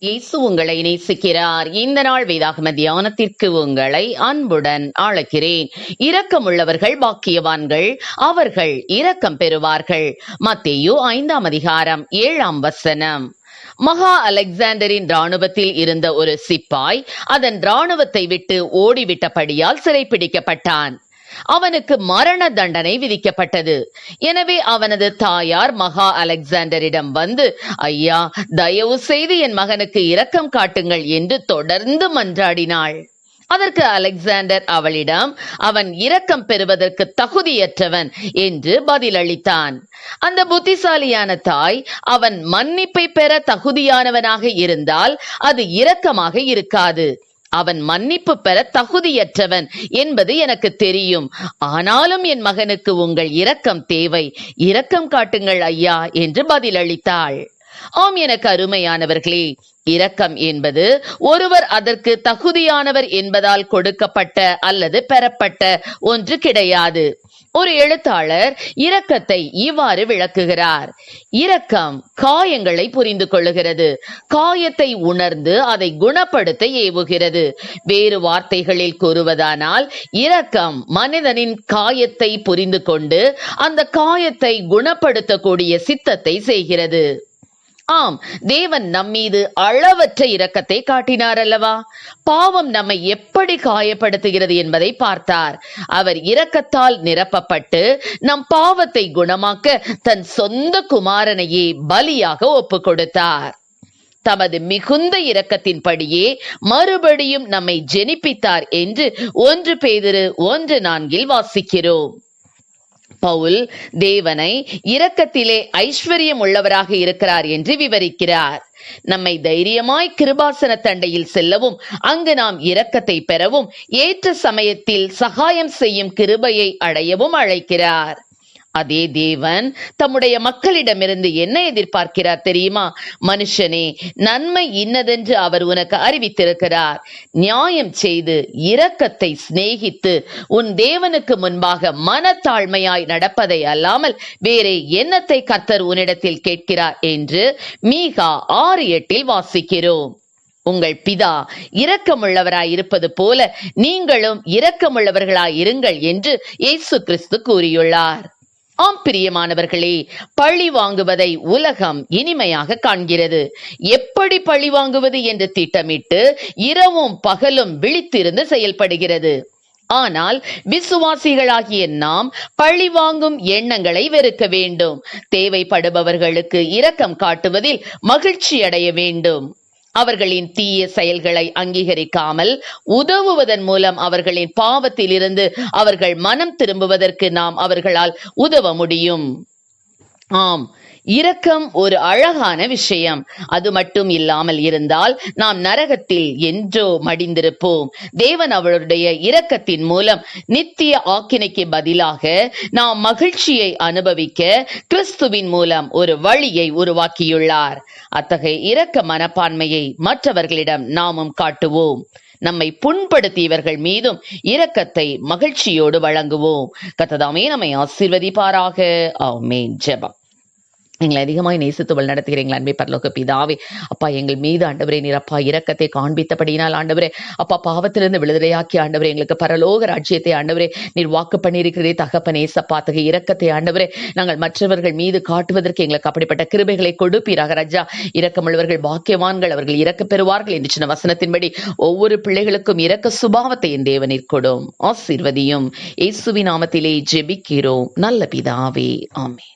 இயேசு உங்களை நேசிக்கிறார் இந்த நாள் வேதாகம தியானத்திற்கு உங்களை அன்புடன் அழைக்கிறேன். இரக்கமுள்ளவர்கள் பாக்கியவான்கள் அவர்கள் இரக்கம் பெறுவார்கள். மத்தேயு ஐந்தாம் அதிகாரம் ஏழாம் வசனம். மகா அலெக்சாண்டரின் ராணுவத்தில் இருந்த ஒரு சிப்பாய் அதன் ராணுவத்தை விட்டு ஓடிவிட்டபடியால் சிறைப்பிடிக்கப்பட்டான் அவனுக்கு மரண தண்டனை விதிக்கப்பட்டது. எனவே அவனது தாயார் மகா அலெக்சாண்டரிடம் வந்து ஐயா தயவு செய்து என் மகனுக்கு இரக்கம் காட்டுங்கள் என்று தொடர்ந்து மன்றாடினாள். அதற்கு அலெக்சாண்டர் அவளிடம் அவன் இரக்கம் பெறுவதற்கு தகுதியற்றவன் என்று பதிலளித்தான். அந்த புத்திசாலியான தாய் அவன் மன்னிப்பை பெற தகுதியானவனாக இருந்தால் அது இரக்கமாக இருக்காது. அவன் மன்னிப்பு பெற தகுதியற்றவன் என்பது எனக்கு தெரியும். ஆனாலும் என் மகனுக்கு உங்கள் இரக்கம் தேவை. இரக்கம் காட்டுங்கள் ஐயா என்று பதிலளித்தாள். ஆம் எனக்கு அருமையானவர்களே இரக்கம் என்பது ஒருவர் அதற்கு தகுதியானவர் என்பதால் கொடுக்கப்பட்ட அல்லது பெறப்பட்ட ஒன்று கிடையாது. ஒரு எழுத்தாளர் இரக்கத்தை இவ்வாறு விளக்குகிறார். இரக்கம் காயங்களை புரிந்து கொள்ளுகிறது. காயத்தை உணர்ந்து அதை குணப்படுத்த ஏவுகிறது. வேறு வார்த்தைகளில் கூறுவதானால் இரக்கம் மனிதனின் காயத்தை புரிந்து கொண்டு அந்த காயத்தை குணப்படுத்தக்கூடிய சித்தத்தை செய்கிறது. ஆம் தேவன் நம்மீது அளவற்ற இரக்கத்தை காட்டினார் அல்லவா பாவம் நம்மை எப்படி காயப்படுத்துகிறது என்பதை பார்த்தார். அவர் இரக்கத்தால் நிரப்பப்பட்டு நம் பாவத்தை குணமாக்க தன் சொந்த குமாரனையே பலியாக ஒப்பு கொடுத்தார் தமது மிகுந்த இரக்கத்தின்படியே மறுபடியும் நம்மை ஜெனிப்பித்தார் என்று ஒன்று பேதிரு ஒன்று நான்கில் வாசிக்கிறோம். பவுல் தேவனை இரக்கத்திலே ஐஸ்வர்யம் உள்ளவராக இருக்கிறார் என்று விவரிக்கிறார். நம்மை தைரியமாய் கிருபாசன தண்டையில் செல்லவும் அங்கு நாம் இரக்கத்தை பெறவும் ஏற்ற சமயத்தில் சகாயம் செய்யும் கிருபையை அடையவும் அழைக்கிறார். அதே தேவன் தம்முடைய மக்களிடமிருந்து என்ன எதிர்பார்க்கிறார் தெரியுமா? மனுஷனே நன்மை இன்னதென்று அவர் உனக்கு அறிவித்திருக்கிறார். நியாயம் செய்து இரக்கத்தை சிநேகித்து உன் தேவனுக்கு முன்பாக மனத்தாழ்மையாய் நடப்பதை அல்லாமல் வேறே என்னத்தை கர்த்தர் உன்னிடத்தில் கேட்கிறார் என்று மீகா ஆறு எட்டில் வாசிக்கிறோம். உங்கள் பிதா இரக்கமுள்ளவராய் இருப்பது போல நீங்களும் இரக்கமுள்ளவர்களாய் இருங்கள் என்று இயேசு கிறிஸ்து கூறியுள்ளார். ஆம் பிரியமானவர்களே பழி வாங்குவதை உலகம் இனிமையாக காண்கிறது. எப்படி பழி வாங்குவது என்று திட்டமிட்டு இரவும் பகலும் விழித்திருந்து செயல்படுகிறது. ஆனால் விசுவாசிகளாகிய நாம் பழி வாங்கும் எண்ணங்களை வெறுக்க வேண்டும். தேவைப்படுபவர்களுக்கு இரக்கம் காட்டுவதில் மகிழ்ச்சி அடைய வேண்டும். அவர்களின் தீய செயல்களை அங்கீகரிக்காமல் உதவுவதன் மூலம் அவர்களின் பாவத்தில் இருந்து அவர்கள் மனம் திரும்புவதற்கு நாம் அவர்களால் உதவ முடியும். ஆம். இரக்கம் ஒரு அழகான விஷயம். அது மட்டும் இல்லாமல் இருந்தால் நாம் நரகத்தில் என்றோ மடிந்திருப்போம். தேவன் அவருடைய இரக்கத்தின் மூலம் நித்திய ஆக்கினைக்கு பதிலாக நாம் மகிழ்ச்சியை அனுபவிக்க கிறிஸ்துவின் மூலம் ஒரு வழியை உருவாக்கியுள்ளார். அத்தகைய இரக்க மனப்பான்மையை மற்றவர்களிடம் நாமும் காட்டுவோம். நம்மை புண்படுத்தியவர்கள் மீதும் இரக்கத்தை மகிழ்ச்சியோடு வழங்குவோம். கத்ததாமே நம்மை ஆசீர்வதிப்பாராக. ஆமென். ஜெபம். எங்களை அதிகமாய் நேசித்து வழி நடத்துகிறீங்களா அன்பை பரலோக பிதாவே. அப்பா எங்கள் மீது ஆண்டவரே நீர் அப்பா இரக்கத்தை காண்பித்தபடியினால் ஆண்டவரே. அப்பா பாவத்திலிருந்து விடுதலையாக்கி ஆண்டவரே எங்களுக்கு பரலோக ராஜ்யத்தை ஆண்டவரே நீர் வாக்கு பண்ணியிருக்கிறதே தகப்பனே சப்பா இரக்கத்தை ஆண்டவரே. நாங்கள் மற்றவர்கள் மீது காட்டுவதற்கு எங்களுக்கு அப்படிப்பட்ட கிருபைகளை கொடுப்பீராக ராஜா. இரக்கமுள்ளவர்கள் பாக்கியவான்கள் அவர்கள் இறக்க பெறுவார்கள் என்று சின்ன வசனத்தின்படி ஒவ்வொரு பிள்ளைகளுக்கும் இரக்க சுபாவத்தை என் தேவனிற் கொடும். ஆசீர்வதியும். இயேசுவின் நாமத்திலே ஜெபிக்கிறோம். நல்ல பிதாவே. ஆமே